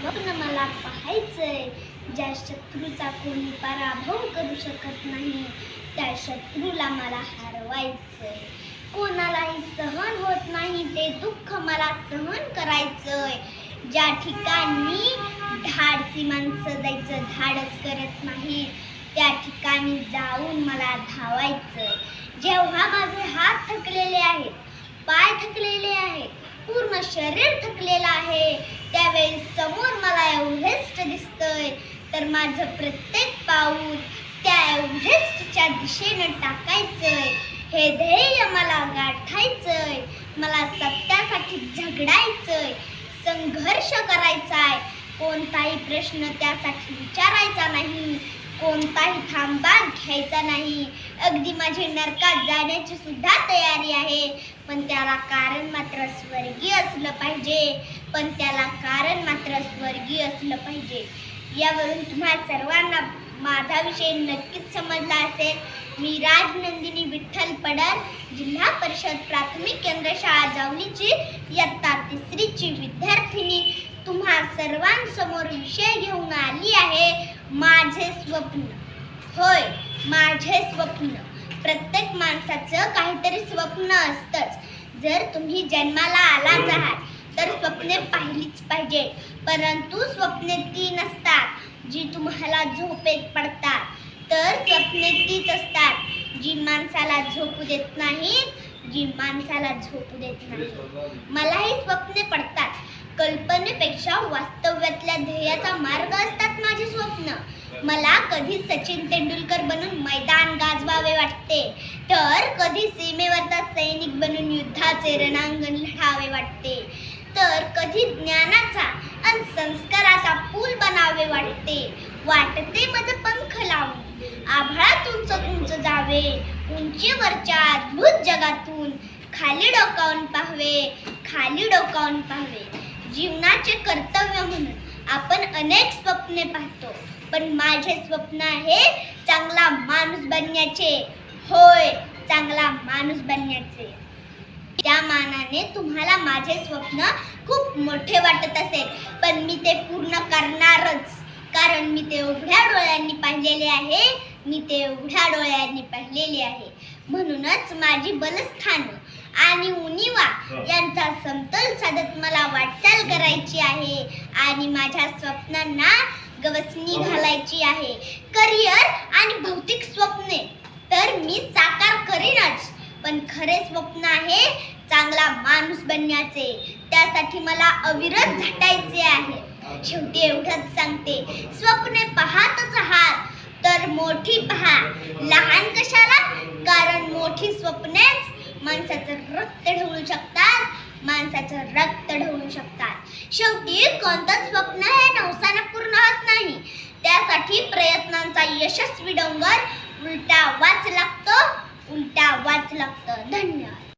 स्वप्न मला पाहायचंय. ज्या शत्रूचा कोणी पराभव करू शकत नाही त्या शत्रूला मला हरवायचंय. कोणालाही सहन होत नाही ते दुःख मला सहन करायचंय. ज्या ठिकाणी धाडसी माणसं जायचं धाडस करत नाही त्या ठिकाणी जाऊन मला धावायचंय. जेव्हा माझे हात थकलेले आहेत पाय थकलेले आहेत पूर्ण शरीर थकलेलं आहे त्यावेळी समोर मला एव्हरेस्ट दिसतंय. तर माझं प्रत्येक पाऊल त्या एव्हरेस्टच्या दिशेनं टाकायचंय. हे ध्येय मला गाठायचंय. मला सत्यासाठी झगडायचंय. संघर्ष करायचाय. कोणताही प्रश्न त्यासाठी विचारायचा नाही. कोणताही थांबा घ्यायचा नाही. अगदी माझी नरकात जाण्याची सुद्धा तयारी आहे. त्याला कारण मात्र स्वर्गीय असलं पाहिजे. पण त्याला कारण मात्र स्वर्गीय असलं पाहिजे. यावरून तुम्हा सर्वांना माझा विषय नक्कीच समजला असेल. मी राजनंदिनी विठ्ठल पडर जिल्हा परिषद प्राथमिक केंद्र शाळा जावणीची इयत्ता तिसरीची विद्यार्थिनी. तुम्हा सर्वांसमोर विषय घेऊन आली आहे माझे स्वप्न. होय माझे स्वप्न. प्रत्येक माणसाचं काहीतरी स्वप्न असतंच. जर तुम्ही जन्माला आलाच आहात तर स्वप्ने पाहिलीच पाहिजे. परंतु स्वप्ने ती नसतात जी तुम्हाला झोपेत पडतात. तर स्वप्ने तीच असतात जी माणसाला झोपू देत नाहीत जी माणसाला झोपू देत नाही मलाही स्वप्ने पडतात. कल्पनेपेक्षा वास्तव्यातल्या ध्येयाचा मार्ग असतात माझे स्वप्न. मला कधी सचिन तेंडुलकर बनून मैदान गाजवावे वाटते. तर कधी सीमेवरचा सैनिक बनून रणांगण लढावे वाटते. तर कधी ज्ञानाचा आणि संस्काराचा पूल बनावे वाटते. वाटते माझं पंख लावून. आभाळात उंच उंच जावे. उंचीवरच्या अद्भुत जगातून खाली डोकावून पाहावे. खाली डोकावून पाहावे. जीवनाचे कर्तव्य म्हणून आपण अनेक स्वप्ने पाहतो. पण माझे स्वप्न आहे चांगला माणूस बनण्याचे. होय चांगला माणूस बनण्याचे. त्या मानाने तुम्हाला माझे स्वप्न खूप मोठे वाटत असेल. पण मी ते पूर्ण करणारच. कारण मी ते उघड्या डोळ्यांनी पाहिलेले आहे. मी ते उघड्या डोळ्यांनी पाहिलेले आहे. म्हणूनच माझी बलस्थान आणि उनिवा यांचा समतोल साधत मला वाटचाल करायची आहे. आणि माझ्या स्वप्नांना गवसणी घालायची आहे. करिअर आणि भौतिक स्वप्ने. तर मी साकार करीनच. पण खरे स्वप्न आहे चांगला माणूस बनण्याचे. त्यासाठी मला अविरत झटायचे आहे. शेवटी एवढंच सांगते. स्वप्ने पाहतच आहात. तर मोठी पहा. लहान कशाला? कारण मोठी स्वप्नेच माणसाचं रक्त ढवळू शकतात. माणसाचं रक्त ढवळू शकतात. शेवटी कोणतंच स्वप्न हे नवसानं पूर्ण होत नाही. त्यासाठी प्रयत्नांचा यशस्वी डोंगर उलटा वाच लागतो उलटा वाच लागतं धन्यवाद.